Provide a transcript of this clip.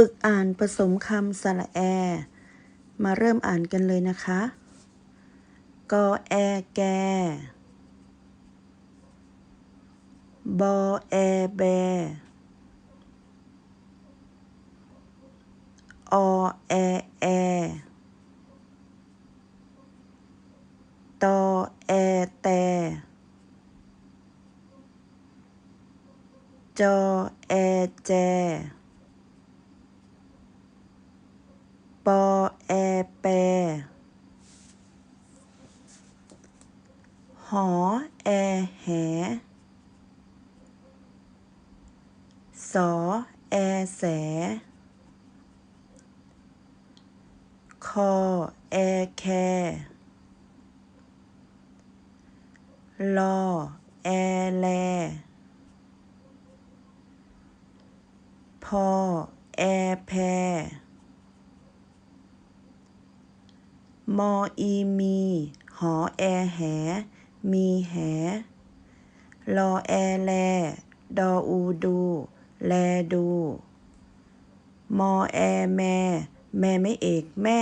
ฝึกอ่านผสมคำสระแอ มาเริ่มอ่านกันเลยนะคะ กอแอแก บอแอแบ อแอแอ ตอแอแตจอแอแจ ปอแอแปหอแอแหสอแอแส คอแอแคลอแอแล พอแอแพ มออีมี หอแอแห มีแห รอแอแล ดออูดู แลดู มอแอแม่ แม่ไม่เอกแม่